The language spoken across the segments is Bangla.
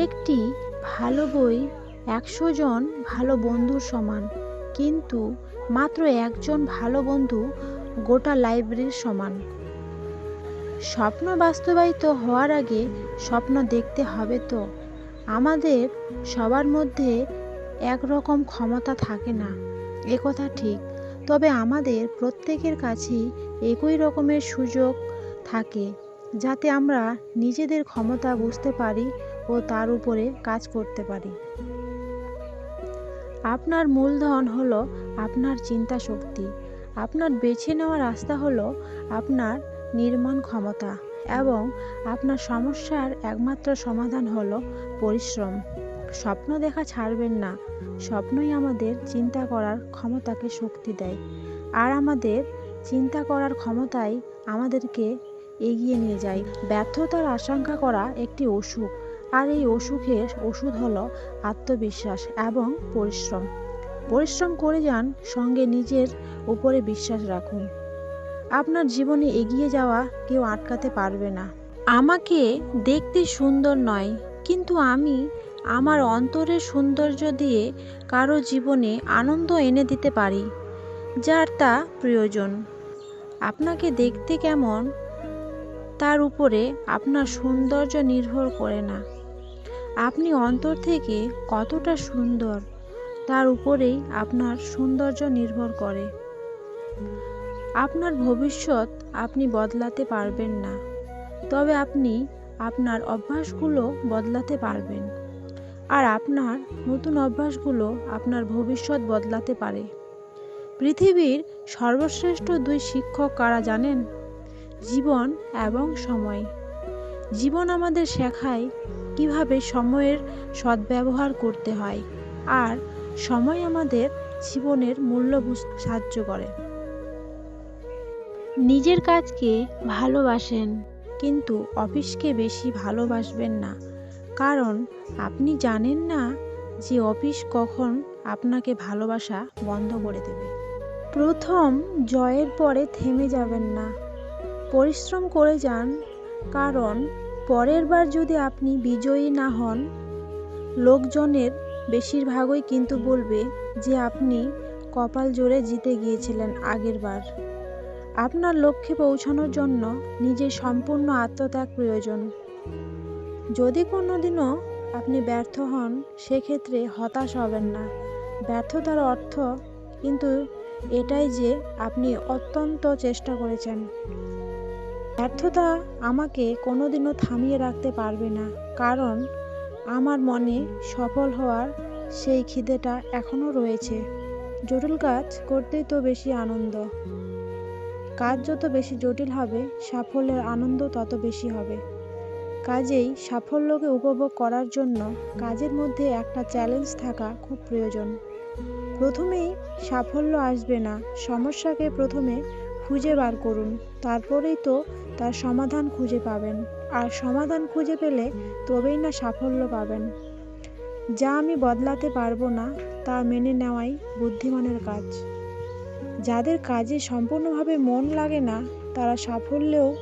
একটি ভালো বই, একশো জন ভালো বন্ধুর সমান, কিন্তু মাত্র একজন ভালো বন্ধু গোটা লাইব্রেরির সমান। স্বপ্ন বাস্তবায়িত হওয়ার আগে স্বপ্ন দেখতে হবে তো। আমাদের সবার মধ্যে একরকম ক্ষমতা থাকে না একথা ঠিক। তবে আমাদের প্রত্যেকের কাছেই একই রকমের সুযোগ থাকে, যাতে আমরা নিজেদের ক্ষমতা বুঝতে পারি ও তার উপরে কাজ করতে পারি। আপনার মূলধন হলো আপনার চিন্তা শক্তি। আপনার বেছে নেওয়া রাস্তা হলো আপনার নির্মাণ ক্ষমতা এবং আপনার সমস্যার একমাত্র সমাধান হলো পরিশ্রম। স্বপ্ন দেখা ছাড়বেন না। স্বপ্নই আমাদের চিন্তা করার ক্ষমতাকে শক্তি দেয়। আর আমাদের চিন্তা করার ক্ষমতাই আমাদেরকে এগিয়ে নিয়ে যায়। ব্যর্থতার আশঙ্কা করা একটি অসুখ। আর এই অসুখের ওষুধ হলো আত্মবিশ্বাস এবং পরিশ্রম। পরিশ্রম করে যান, সঙ্গে নিজের উপরে বিশ্বাস রাখুন। আপনার জীবনে এগিয়ে যাওয়া কেউ আটকাতে পারবে না। আমাকে দেখতে সুন্দর নয়, কিন্তু আমি আমার অন্তরের সৌন্দর্য দিয়ে কারও জীবনে আনন্দ এনে দিতে পারি, যার তা প্রয়োজন। আপনাকে দেখতে কেমন, তার উপরে আপনার সৌন্দর্য নির্ভর করে না। আপনি অন্তর থেকে কতটা সুন্দর, তার উপরেই আপনার সৌন্দর্য নির্ভর করে। আপনার ভবিষ্যৎ আপনি বদলাতে পারবেন না, তবে আপনি আপনার অভ্যাসগুলো বদলাতে পারবেন। আর আপনার নতুন অভ্যাসগুলো আপনার ভবিষ্যৎ বদলাতে পারে। পৃথিবীর সর্বশ্রেষ্ঠ দুই শিক্ষক কারা জানেন? জীবন এবং সময়। জীবন আমাদের শেখায় কীভাবে সময়ের সদ্ব্যবহার করতে হয় আর সময় আমাদের জীবনের মূল্য বুঝতে সাহায্য করে। নিজের কাজকে ভালোবাসেন, কিন্তু অফিসকে বেশি ভালোবাসবেন না। কারণ আপনি জানেন না যে অফিস কখন আপনাকে ভালোবাসা বন্ধ করে দেবে। প্রথম জয়ের পরে থেমে যাবেন না। পরিশ্রম করে যান, কারণ পরের বার যদি আপনি বিজয়ী না হন, লোকজনের বেশিরভাগই কিন্তু বলবে যে আপনি কপাল জোরে জিতে গিয়েছিলেন আগের বার। আপনার লক্ষ্যে পৌঁছানোর জন্য নিজের সম্পূর্ণ আত্মত্যাগ প্রয়োজন। যদি কোনো দিনও আপনি ব্যর্থ হন, সেক্ষেত্রে হতাশ হবেন না। ব্যর্থতার অর্থ কিন্তু এটাই যে আপনি অত্যন্ত চেষ্টা করেছেন। ব্যর্থতা আমাকে কোনোদিনও থামিয়ে রাখতে পারবে না, কারণ আমার মনে সফল হওয়ার সেই খিদেটা এখনও রয়েছে। জটিল কাজ করতেই তো বেশি আনন্দ। কাজ যত বেশি জটিল হবে, সাফল্যের আনন্দ তত বেশি হবে। কাজেই সাফল্যকে উপভোগ করার জন্য কাজের মধ্যে একটা চ্যালেঞ্জ থাকা খুব প্রয়োজন। প্রথমেই সাফল্য আসবে না, সমস্যাকে প্রথমে খুঁজে বার করুন, তারপরেই তো তার সমাধান খুঁজে পাবেন। আর সমাধান খুঁজে পেলে তবেই না সাফল্য পাবেন। যা আমি বদলাতে পারব না, তা মেনে নেওয়াই বুদ্ধিমানের কাজ। যাদের কাজে সম্পূর্ণভাবে মন লাগে না, তারা সাফল্যেও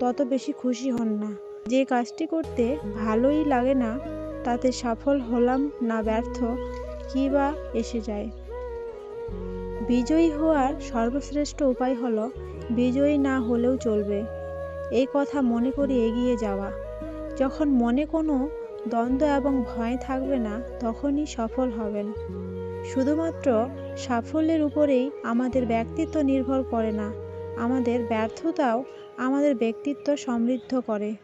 তত বেশি খুশি হন না। যে কাজটি করতে ভালোই লাগে না, তাতে সফল হলাম না ব্যর্থ, কী বা এসে যায়। বিজয়ী হওয়ার সর্বশ্রেষ্ঠ উপায় হলো বিজয়ী না হলেও চলবে। এই কথা মনে করে এগিয়ে যাওয়া। যখন মনে কোনো দ্বন্দ্ব এবং ভয় থাকবে না, তখনই সফল হবেন। শুধুমাত্র সাফল্যের উপরেই আমাদের ব্যক্তিত্ব নির্ভর করে না, আমাদের ব্যর্থতাও আমাদের ব্যক্তিত্ব সমৃদ্ধ করে।